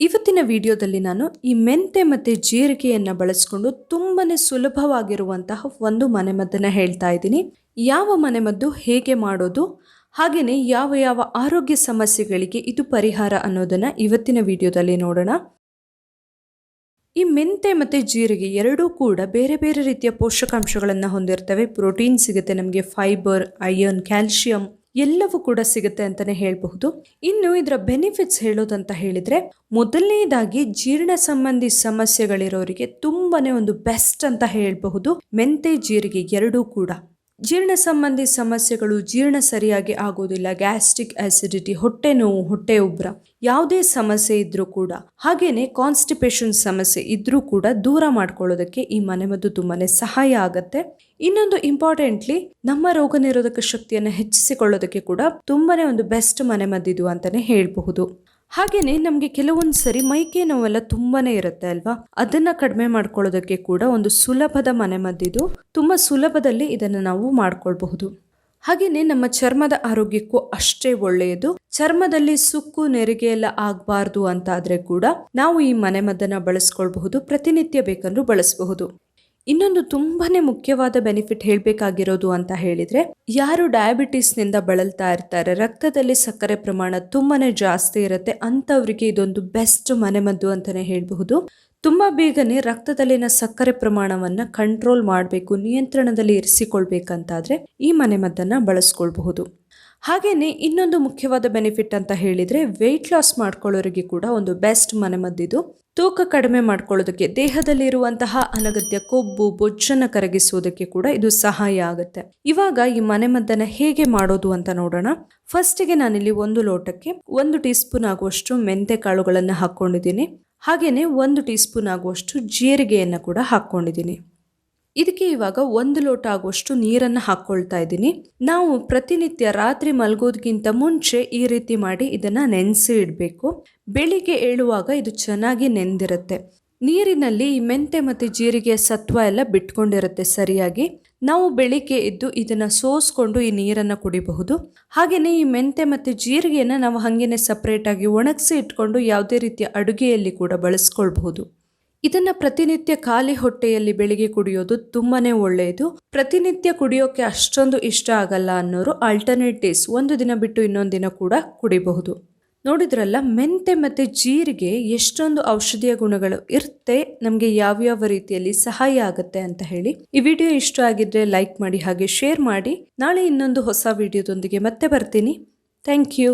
ಇವತ್ತಿನ ವಿಡಿಯೋದಲ್ಲಿ ನಾನು ಈ ಮೆಂತೆ ಮತ್ತು ಜೀರಿಗೆಯನ್ನು ಬಳಸಿಕೊಂಡು ತುಂಬಾ ಸುಲಭವಾಗಿರುವಂತಹ ಒಂದು ಮನೆಮದ್ದನ್ನು ಹೇಳ್ತಾ ಇದ್ದೀನಿ. ಯಾವ ಮನೆಮದ್ದು, ಹೇಗೆ ಮಾಡೋದು ಹಾಗೆಯೇ ಯಾವ ಯಾವ ಆರೋಗ್ಯ ಸಮಸ್ಯೆಗಳಿಗೆ ಇದು ಪರಿಹಾರ ಅನ್ನೋದನ್ನು ಇವತ್ತಿನ ವಿಡಿಯೋದಲ್ಲಿ ನೋಡೋಣ. ಈ ಮೆಂತೆ ಮತ್ತು ಜೀರಿಗೆ ಎರಡೂ ಕೂಡ ಬೇರೆ ಬೇರೆ ರೀತಿಯ ಪೋಷಕಾಂಶಗಳನ್ನು ಹೊಂದಿರ್ತವೆ. ಪ್ರೋಟೀನ್ ಸಿಗುತ್ತೆ ನಮಗೆ, ಫೈಬರ್ ಅಯರ್ನ್ ಕ್ಯಾಲ್ಶಿಯಂ ಎಲ್ಲವೂ ಕೂಡ ಸಿಗುತ್ತೆ ಅಂತಾನೆ ಹೇಳಬಹುದು. ಇನ್ನು ಇದರ ಬೆನಿಫಿಟ್ಸ್ ಹೇಳೋದಂತ ಹೇಳಿದ್ರೆ, ಮೊದಲನೇದಾಗಿ ಜೀರ್ಣ ಸಂಬಂಧಿ ಸಮಸ್ಯೆಗಳಿರೋರಿಗೆ ತುಂಬಾನೇ ಒಂದು ಬೆಸ್ಟ್ ಅಂತ ಹೇಳಬಹುದು. ಮೆಂತೆ ಜೀರಿಗೆ ಎರಡೂ ಕೂಡ. ಜೀರ್ಣ ಸಂಬಂಧಿ ಸಮಸ್ಯೆಗಳು ಜೀರ್ಣ ಸರಿಯಾಗಿ ಆಗೋದಿಲ್ಲ ಗ್ಯಾಸ್ಟ್ರಿಕ್ ಆಸಿಡಿಟಿ, ಹೊಟ್ಟೆ ನೋವು, ಹೊಟ್ಟೆ ಉಬ್ರ ಯಾವುದೇ ಸಮಸ್ಯೆ ಇದ್ರೂ ಕೂಡ, ಹಾಗೇನೆ ಕಾನ್ಸ್ಟಿಪೇಷನ್ ಸಮಸ್ಯೆ ಇದ್ರೂ ಕೂಡ ದೂರ ಮಾಡ್ಕೊಳ್ಳೋದಕ್ಕೆ ಈ ಮನೆಮದ್ದು ತುಂಬಾನೇ ಸಹಾಯ ಆಗತ್ತೆ. ಇನ್ನೊಂದು ಇಂಪಾರ್ಟೆಂಟ್ಲಿ ನಮ್ಮ ರೋಗ ನಿರೋಧಕ ಶಕ್ತಿಯನ್ನು ಹೆಚ್ಚಿಸಿಕೊಳ್ಳೋದಕ್ಕೆ ಕೂಡ ತುಂಬಾನೇ ಒಂದು ಬೆಸ್ಟ್ ಮನೆಮದ್ದಿದು ಅಂತಾನೆ ಹೇಳಬಹುದು. ಹಾಗೇನೆ ನಮಗೆ ಕೆಲವೊಂದು ಸರಿ ಮೈಕೈ ನೋವೆಲ್ಲ ತುಂಬಾನೇ ಇರುತ್ತೆ ಅಲ್ವಾ? ಅದನ್ನ ಕಡಿಮೆ ಮಾಡ್ಕೊಳ್ಳೋದಕ್ಕೆ ಕೂಡ ಒಂದು ಸುಲಭದ ಮನೆಮದ್ದಿದು ತುಂಬಾ ಸುಲಭದಲ್ಲಿ ಇದನ್ನ ನಾವು ಮಾಡ್ಕೊಳ್ಬಹುದು. ಹಾಗೇನೆ ನಮ್ಮ ಚರ್ಮದ ಆರೋಗ್ಯಕ್ಕೂ ಅಷ್ಟೇ ಒಳ್ಳೆಯದು. ಚರ್ಮದಲ್ಲಿ ಸುಕ್ಕು, ನೆರಿಗೆ ಎಲ್ಲ ಆಗಬಾರ್ದು ಅಂತಾದ್ರೆ ಕೂಡ ನಾವು ಈ ಮನೆಮದ್ದನ್ನ ಬಳಸ್ಕೊಳ್ಬಹುದು. ಪ್ರತಿನಿತ್ಯ ಬೇಕಂದ್ರೂ ಬಳಸಬಹುದು. ಇನ್ನೊಂದು ತುಂಬಾನೇ ಮುಖ್ಯವಾದ ಬೆನಿಫಿಟ್ ಹೇಳಬೇಕಾಗಿರೋದು ಅಂತ ಹೇಳಿದ್ರೆ, ಯಾರು ಡಯಾಬಿಟಿಸ್ನಿಂದ ಬಳಲ್ತಾ ಇರ್ತಾರೆ, ರಕ್ತದಲ್ಲಿ ಸಕ್ಕರೆ ಪ್ರಮಾಣ ತುಂಬಾನೇ ಜಾಸ್ತಿ ಇರುತ್ತೆ, ಅಂಥವ್ರಿಗೆ ಇದೊಂದು ಬೆಸ್ಟ್ ಮನೆಮದ್ದು ಅಂತಾನೆ ಹೇಳಬಹುದು. ತುಂಬಾ ಬೇಗನೆ ರಕ್ತದಲ್ಲಿನ ಸಕ್ಕರೆ ಪ್ರಮಾಣವನ್ನ ಕಂಟ್ರೋಲ್ ಮಾಡಬೇಕು, ನಿಯಂತ್ರಣದಲ್ಲಿ ಇರಿಸಿಕೊಳ್ಬೇಕಂತಾದ್ರೆ ಈ ಮನೆಮದ್ದನ್ನು ಬಳಸ್ಕೊಳ್ಬಹುದು. ಹಾಗೇನೆ ಇನ್ನೊಂದು ಮುಖ್ಯವಾದ ಬೆನಿಫಿಟ್ ಅಂತ ಹೇಳಿದರೆ ವೆಯ್ಟ್ ಲಾಸ್ ಮಾಡ್ಕೊಳ್ಳೋರಿಗೆ ಕೂಡ ಒಂದು ಬೆಸ್ಟ್ ಮನೆಮದ್ದಿದು. ತೂಕ ಕಡಿಮೆ ಮಾಡ್ಕೊಳ್ಳೋದಕ್ಕೆ, ದೇಹದಲ್ಲಿರುವಂತಹ ಅನಗತ್ಯ ಕೊಬ್ಬು, ಬೊಜ್ಜನ್ನು ಕರಗಿಸುವುದಕ್ಕೆ ಕೂಡ ಇದು ಸಹಾಯ ಆಗುತ್ತೆ. ಇವಾಗ ಈ ಮನೆಮದ್ದನ್ನು ಹೇಗೆ ಮಾಡೋದು ಅಂತ ನೋಡೋಣ. ಫಸ್ಟಿಗೆ ನಾನಿಲ್ಲಿ ಒಂದು ಲೋಟಕ್ಕೆ ಒಂದು ಟೀ ಸ್ಪೂನ್ ಆಗುವಷ್ಟು ಮೆಂತೆ ಕಾಳುಗಳನ್ನು ಹಾಕ್ಕೊಂಡಿದ್ದೀನಿ. ಹಾಗೆಯೇ ಒಂದು ಟೀ ಸ್ಪೂನ್ ಆಗುವಷ್ಟು ಜೀರಿಗೆಯನ್ನು ಕೂಡ ಹಾಕ್ಕೊಂಡಿದ್ದೀನಿ. ಇದಕ್ಕೆ ಇವಾಗ ಒಂದು ಲೋಟ ಆಗುವಷ್ಟು ನೀರನ್ನು ಹಾಕ್ಕೊಳ್ತಾ ಇದ್ದೀನಿ. ನಾವು ಪ್ರತಿನಿತ್ಯ ರಾತ್ರಿ ಮಲಗೋದಕ್ಕಿಂತ ಮುಂಚೆ ಈ ರೀತಿ ಮಾಡಿ ಇದನ್ನು ನೆನೆಸಿ ಇಡಬೇಕು. ಬೆಳಿಗ್ಗೆ ಏಳುವಾಗ ಇದು ಚೆನ್ನಾಗಿ ನೆಂದಿರುತ್ತೆ. ನೀರಿನಲ್ಲಿ ಈ ಮೆಂತೆ ಮತ್ತು ಜೀರಿಗೆಯ ಸತ್ವ ಎಲ್ಲ ಬಿಟ್ಕೊಂಡಿರುತ್ತೆ ಸರಿಯಾಗಿ. ನಾವು ಬೆಳಿಗ್ಗೆ ಎದ್ದು ಇದನ್ನು ಸೋಸ್ಕೊಂಡು ಈ ನೀರನ್ನು ಕುಡಿಬಹುದು. ಹಾಗೆಯೇ ಈ ಮೆಂತೆ ಮತ್ತು ಜೀರಿಗೆಯನ್ನು ನಾವು ಹಾಗೇನೆ ಸಪ್ರೇಟಾಗಿ ಒಣಗಿಸಿ ಇಟ್ಕೊಂಡು ಯಾವುದೇ ರೀತಿಯ ಅಡುಗೆಯಲ್ಲಿ ಕೂಡ ಬಳಸ್ಕೊಳ್ಬಹುದು. ಇದನ್ನ ಪ್ರತಿನಿತ್ಯ ಖಾಲಿ ಹೊಟ್ಟೆಯಲ್ಲಿ ಬೆಳಿಗ್ಗೆ ಕುಡಿಯೋದು ತುಂಬಾನೇ ಒಳ್ಳೆಯದು. ಪ್ರತಿನಿತ್ಯ ಕುಡಿಯೋಕೆ ಅಷ್ಟೊಂದು ಇಷ್ಟ ಆಗಲ್ಲ ಅನ್ನೋರು ಆಲ್ಟರ್ನೇಟ್ ಡೇಸ್ ಒಂದು ದಿನ ಬಿಟ್ಟು ಇನ್ನೊಂದು ದಿನ ಕೂಡ ಕುಡಿಬಹುದು. ನೋಡಿದ್ರಲ್ಲ, ಮೆಂತೆ ಮತ್ತೆ ಜೀರಿಗೆ ಎಷ್ಟೊಂದು ಔಷಧೀಯ ಗುಣಗಳು ಇರುತ್ತೆ, ನಮಗೆ ಯಾವ್ಯಾವ ರೀತಿಯಲ್ಲಿ ಸಹಾಯ ಆಗುತ್ತೆ ಅಂತ ಹೇಳಿ ಈ ವಿಡಿಯೋ ಇಷ್ಟ ಆಗಿದ್ರೆ ಲೈಕ್ ಮಾಡಿ ಹಾಗೆ ಶೇರ್ ಮಾಡಿ. ನಾಳೆ ಇನ್ನೊಂದು ಹೊಸ ವಿಡಿಯೋದೊಂದಿಗೆ ಮತ್ತೆ ಬರ್ತೀನಿ. Thank you